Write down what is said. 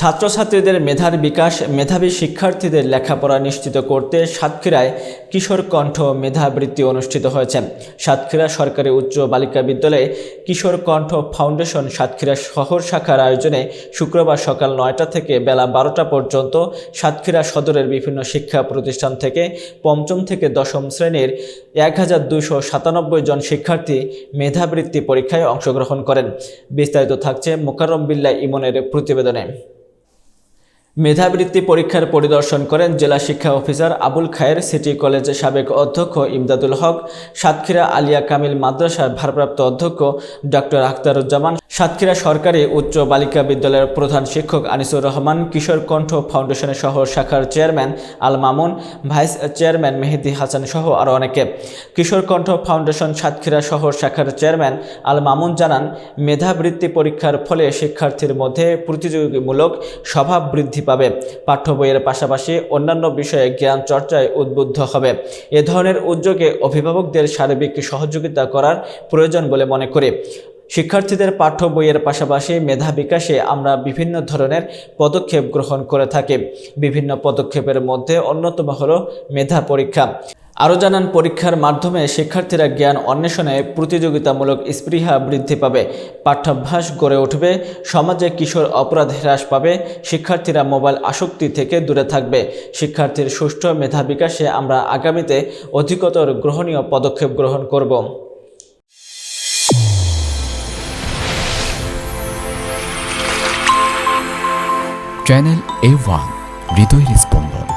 ছাত্রছাত্রীদের মেধার বিকাশ, মেধাবী শিক্ষার্থীদের লেখাপড়া নিশ্চিত করতে সাতক্ষীরায় কিশোর কণ্ঠ মেধাবৃত্তি অনুষ্ঠিত হয়েছে। সাতক্ষীরা সরকারি উচ্চ বালিকা বিদ্যালয়ে কিশোর কণ্ঠ ফাউন্ডেশন সাতক্ষীরা শহর শাখার আয়োজনে শুক্রবার সকাল নয়টা থেকে বেলা বারোটা পর্যন্ত সাতক্ষীরা সদরের বিভিন্ন শিক্ষা প্রতিষ্ঠান থেকে পঞ্চম থেকে দশম শ্রেণির এক হাজার সাতানব্বই জন শিক্ষার্থী মেধাবৃত্তি পরীক্ষায় অংশগ্রহণ করেন। বিস্তারিত থাকছে মোকারম বিল্লা ইমনের প্রতিবেদনে। মেধাবৃত্তি পরীক্ষার পরিদর্শন করেন জেলা শিক্ষা অফিসার আবুল খায়ের সিটি কলেজের সাবেক অধ্যক্ষ ইমদাদুল হক, সাতক্ষীরা আলিয়া কামিল মাদ্রাসার ভারপ্রাপ্ত অধ্যক্ষ ডক্টর আখতারুজ্জামান, সাতক্ষীরা সরকারি উচ্চ বালিকা বিদ্যালয়ের প্রধান শিক্ষক আনিসুর রহমান, কিশোর কণ্ঠ ফাউন্ডেশনের শহর শাখার chairman Al Mamun, vice chairman Mehedi Hasan সহ আরও অনেকে। কিশোর কণ্ঠ ফাউন্ডেশন সাতক্ষীরা শহর শাখার চেয়ারম্যান আল মামুন জানান, মেধাবৃত্তি পরীক্ষার ফলে শিক্ষার্থীর মধ্যে প্রতিযোগিতামূলক স্বভাব বৃদ্ধি পাবে। পাঠ্য বইয়ের পাশাপাশি অন্যান্য বিষয়ে জ্ঞান চর্চায় উদ্বুদ্ধ হবে। এ ধরনের উদ্যোগে অভিভাবকদের সার্বিক সহযোগিতা করার প্রয়োজন বলে মনে করি। শিক্ষার্থীদের পাঠ্য বইয়ের পাশাপাশি মেধা বিকাশে আমরা বিভিন্ন ধরনের পদক্ষেপ গ্রহণ করে থাকি। বিভিন্ন পদক্ষেপের মধ্যে অন্যতম হলো মেধা পরীক্ষা। আরও জানান, পরীক্ষার মাধ্যমে শিক্ষার্থীরা জ্ঞান অন্বেষণে প্রতিযোগিতামূলক স্পৃহা বৃদ্ধি পাবে, পাঠ্যাভ্যাস গড়ে উঠবে, সমাজে কিশোর অপরাধ হ্রাস পাবে, শিক্ষার্থীরা মোবাইল আসক্তি থেকে দূরে থাকবে। শিক্ষার্থীর সুষ্ঠু মেধা বিকাশে আমরা আগামীতে অধিকতর গ্রহণীয় পদক্ষেপ গ্রহণ করব। চ্যানেল এ ওয়ান, হৃদয়ের স্পন্দন।